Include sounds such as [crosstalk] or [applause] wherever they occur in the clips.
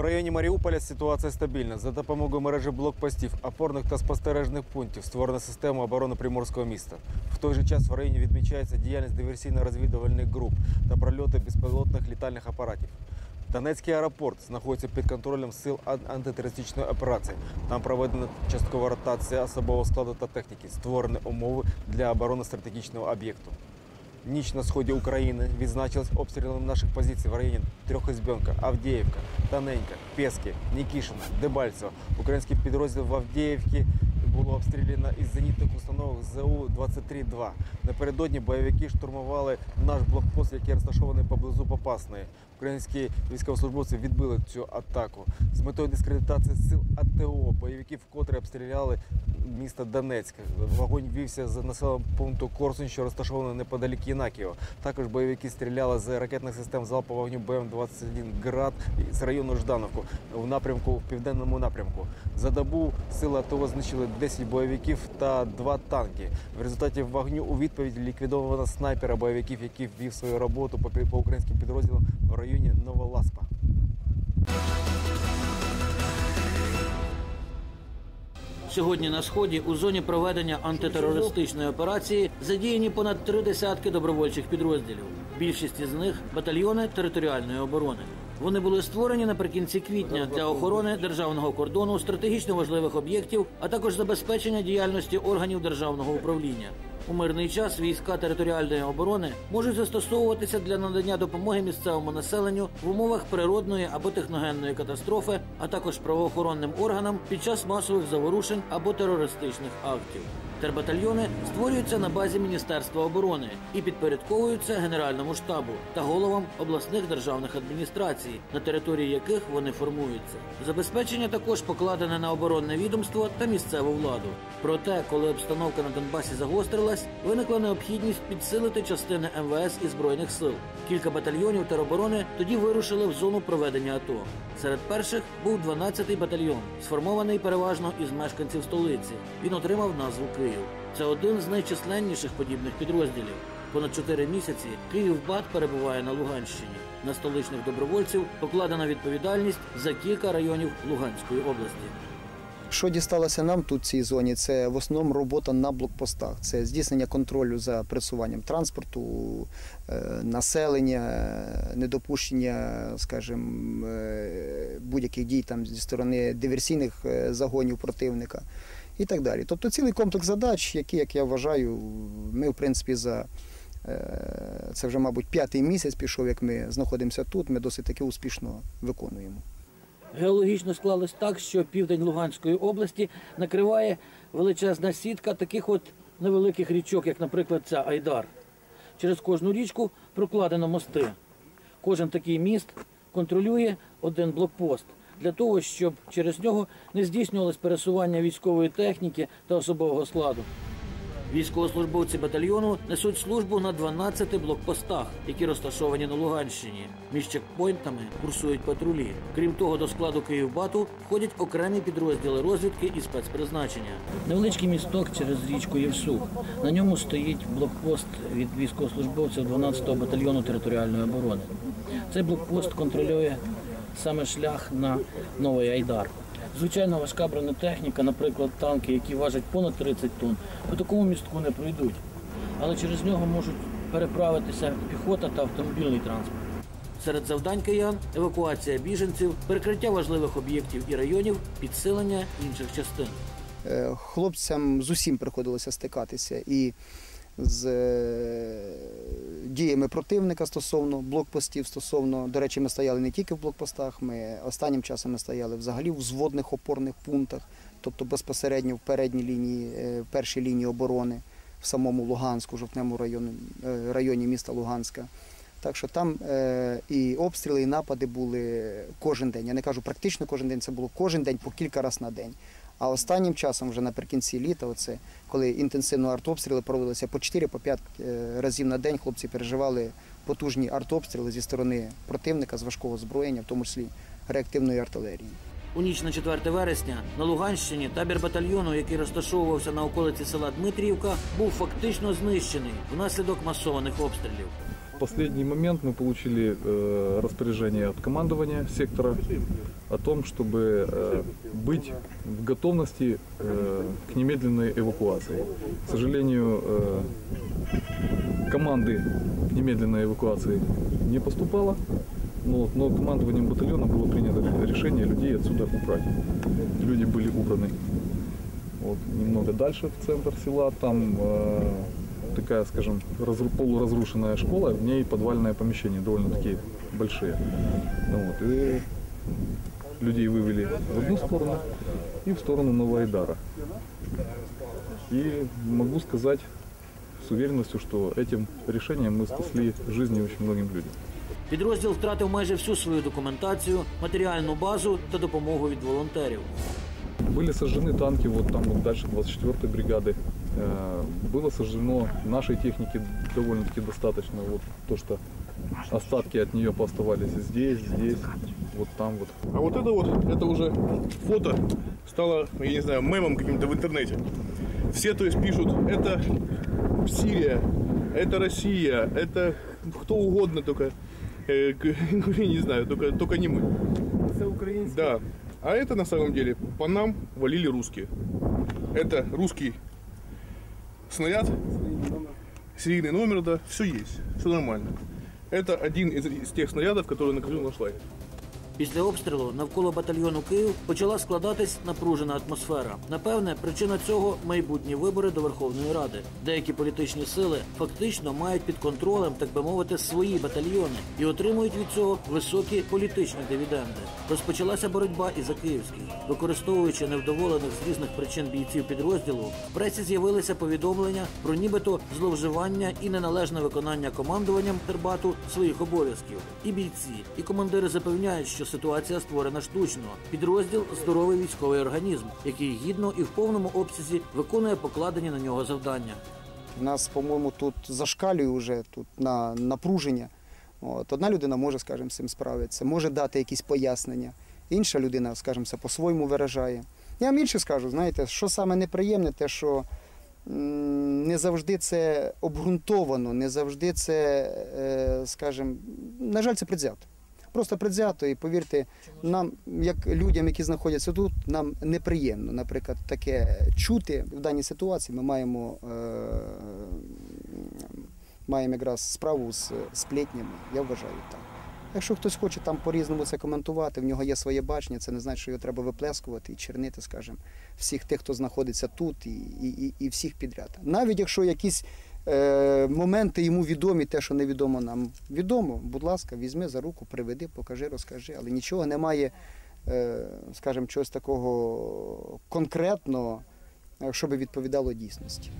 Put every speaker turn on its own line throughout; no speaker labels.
В районі Маріуполя ситуація стабільна. За допомогою мережі блокпостів, опорних та спостережних пунктів створена система оборони приморського міста. В той же час в районі відмічається діяльність диверсійно-розвідувальних груп та прольоти безпілотних літальних апаратів. Донецький аеропорт знаходиться під контролем сил ан- антитерористичної операції. Там проведена часткова ротація особового складу та техніки, створені умови для оборони стратегічного об'єкту. Ніч на сході України відзначилась обстрілом наших позицій в районі Трьохізбенка, Авдіївка, Таненька, Пески, Нікішина, Дебальцево. Український підрозділ в Авдіївці було обстріляно із зенітних установок ЗУ-23-2. Напередодні бойовики штурмували наш блокпост, який розташований поблизу Попасної. Українські військовослужбовці відбили цю атаку. З метою дискредитації сил АТО бойовики вкотре обстріляли місто Донецьк. Вогонь вівся з населеного пункту Корсунь, що розташований неподалік Єнакієва. Також бойовики стріляли з ракетних систем залпового вогню БМ-21 «Град» з району Ждановку в напрямку в південному напрямку. За добу сили АТО знищили 10 бойовиків та 2 танки. В результаті вогню у відповідь ліквідовано снайпера бойовиків, який вів свою роботу по, українським підрозділам в районі Новоласпа.
Сьогодні на сході у зоні проведення антитерористичної операції задіяні понад три десятки добровольчих підрозділів. Більшість із них батальйони територіальної оборони. Вони були створені наприкінці квітня для охорони державного кордону, стратегічно важливих об'єктів, а також забезпечення діяльності органів державного управління. У мирний час війська територіальної оборони можуть застосовуватися для надання допомоги місцевому населенню в умовах природної або техногенної катастрофи, а також правоохоронним органам під час масових заворушень або терористичних актів. Тербатальйони створюються на базі Міністерства оборони і підпорядковуються Генеральному штабу та головам обласних державних адміністрацій, на території яких вони формуються. Забезпечення також покладене на оборонне відомство та місцеву владу. Проте, коли обстановка на Донбасі загострилась, виникла необхідність підсилити частини МВС і збройних сил. Кілька батальйонів тероборони тоді вирушили в зону проведення АТО. Серед перших був 12-й батальйон, сформований переважно із мешканців столиці. Він отримав назву Київ. Це один з найчисленніших подібних підрозділів. Понад чотири місяці Київбат перебуває на Луганщині. На столичних добровольців покладена відповідальність за кілька районів Луганської області.
Що дісталося нам тут в цій зоні? Це в основному робота на блокпостах. Це здійснення контролю за пресуванням транспорту, е, населення, недопущення, скажімо, е, будь-яких дій там зі сторони диверсійних е, загонів противника і так далі. Тобто цілий комплекс задач, які, як я вважаю, ми в принципі за е, це вже, мабуть, п'ятий місяць пішов, як ми знаходимося тут. Ми досить таки успішно виконуємо.
Геологічно склалось так, що південь Луганської області накриває величезна сітка таких от невеликих річок, як, наприклад, ця Айдар. Через кожну річку прокладено мости. Кожен такий міст контролює один блокпост для того, щоб через нього не здійснювалось пересування військової техніки та особового складу. Військовослужбовці батальйону несуть службу на 12 блокпостах, які розташовані на Луганщині. Між чекпоінтами курсують патрулі. Крім того, до складу Київбату входять окремі підрозділи розвідки і спецпризначення. Невеличкий місток через річку Євсух. На ньому стоїть блокпост від військовослужбовців 12-го батальйону територіальної оборони. Цей блокпост контролює саме шлях на Новий Айдар. Звичайно, важка бронетехніка, наприклад, танки, які важать понад 30 тонн, по такому містку не пройдуть. Але через нього можуть переправитися піхота та автомобільний транспорт. Серед завдань киян евакуація біженців, перекриття важливих об'єктів і районів, підсилення інших частин.
Е, Хлопцям з усім приходилося стикатися і з е, діями противника стосовно блокпостів. Стосовно, до речі, ми стояли не тільки в блокпостах, ми останнім часом ми стояли взагалі в взводних опорних пунктах, тобто безпосередньо в передній лінії, е, в першій лінії оборони в самому Луганську, жовтневому районі, е, районі міста Луганська. Так що там е, і обстріли, і напади були кожен день. Я не кажу практично кожен день, це було кожен день по кілька разів на день. А останнім часом, вже наприкінці літа, оце, коли інтенсивно артобстріли проводилися по 4-5 е, разів на день, хлопці переживали потужні артобстріли зі сторони противника з важкого озброєння, в тому числі реактивної артилерії.
У ніч на 4 вересня на Луганщині табір батальйону, який розташовувався на околиці села Дмитріївка, був фактично знищений внаслідок масованих обстрілів.
В последний момент мы получили э, распоряжение от командования сектора о том, чтобы э, быть в готовности э, к немедленной эвакуации. К сожалению, э, команды немедленной эвакуации не поступало, но, но командованием батальона было принято решение людей отсюда убрать. Люди были убраны. Вот, немного дальше в центр села, там э, такая, скажем, разру- полуразрушенная школа, в ней подвальное помещение, довольно-таки большие. Ну вот, и людей вывели в одну сторону и в сторону Новоайдара. И могу сказать с уверенностью, что этим решением мы спасли жизни очень многим людям.
Підрозділ втратив майже всю свою документацію, матеріальну базу та допомогу від волонтерів.
Были сожжены танки, вот там вот дальше 24-й бригады. Э, Было сожжено нашей техники довольно-таки достаточно. Вот то, что остатки от нее пооставались здесь, здесь, вот там вот.
А вот это вот, это уже фото стало, я не знаю, мемом каким-то в интернете. Все, то есть, пишут, это Сирия, это Россия, это кто угодно, только, э, [laughs] я не знаю, только, только не мы. Да. А это на самом деле по нам валили русские. Это русский снаряд, серийный номер, да, все есть, все нормально. Это один из, из тех снарядов, который накрыл наш лагерь.
Після обстрілу навколо батальйону Київ почала складатись напружена атмосфера. Напевне, причина цього майбутні вибори до Верховної Ради. Деякі політичні сили фактично мають під контролем, так би мовити, свої батальйони і отримують від цього високі політичні дивіденди. Розпочалася боротьба і за київський, використовуючи невдоволених з різних причин бійців підрозділу. В пресі з'явилися повідомлення про нібито зловживання і неналежне виконання командуванням Тербату своїх обов'язків. І бійці, і командири запевняють, що ситуація створена штучно. Підрозділ здоровий військовий організм, який гідно і в повному обсязі виконує покладені на нього завдання.
У нас, по-моєму, тут зашкалює вже тут на напруження. От, одна людина може, скажімо, з цим справитися, може дати якісь пояснення. Інша людина, скажімо, по-своєму виражає. Я вам інше скажу, знаєте, що саме неприємне, те, що не завжди це обґрунтовано, не завжди це, е, скажімо, на жаль, це предвзято. Просто предвзято, і повірте, нам, як людям, які знаходяться тут, нам неприємно, наприклад, таке чути в даній ситуації. Ми маємо, е, маємо якраз справу з сплетнями, я вважаю так. Якщо хтось хоче там по-різному це коментувати, в нього є своє бачення, це не значить, що його треба виплескувати і чернити, скажімо, всіх тих, хто знаходиться тут, і, і, і, всіх підряд. Навіть якщо якісь моменти йому відомі, те, що невідомо нам відомо, будь ласка, візьми за руку, приведи, покажи, розкажи. Але нічого немає, е, скажімо, чогось такого конкретного, е, що би відповідало дійсності.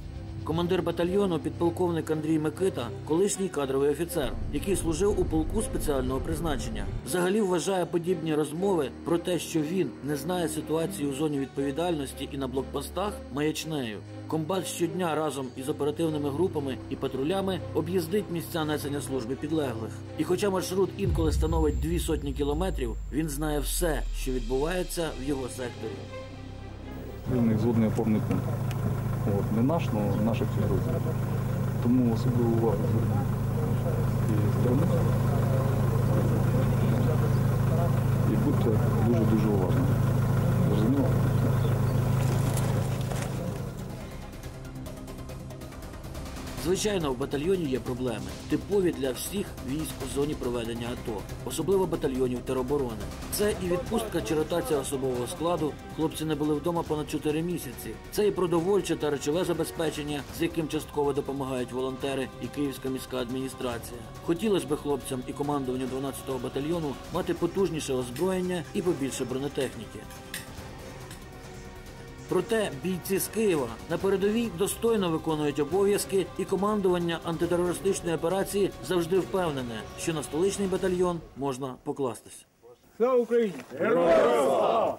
Командир батальйону підполковник Андрій Микита, колишній кадровий офіцер, який служив у полку спеціального призначення, взагалі вважає подібні розмови про те, що він не знає ситуації у зоні відповідальності і на блокпостах маячнею. Комбат щодня разом із оперативними групами і патрулями об'їздить місця несення служби підлеглих. І хоча маршрут інколи становить дві сотні кілометрів, він знає все, що відбувається в його секторі.
Вільний взводний опорний пункт. От, не наш, але наших підрозділів. Тому особливу увагу звернемо
Звичайно, в батальйоні є проблеми, типові для всіх військ у зоні проведення АТО, особливо батальйонів тероборони. Це і відпустка чи ротація особового складу. Хлопці не були вдома понад 4 місяці. Це і продовольче та речове забезпечення, з яким частково допомагають волонтери і Київська міська адміністрація. Хотілося б хлопцям і командуванню 12-го батальйону мати потужніше озброєння і побільше бронетехніки. Проте бійці з Києва на передовій достойно виконують обов'язки, і командування антитерористичної операції завжди впевнене, що на столичний батальйон можна покластись.
Слава Україні! Героям!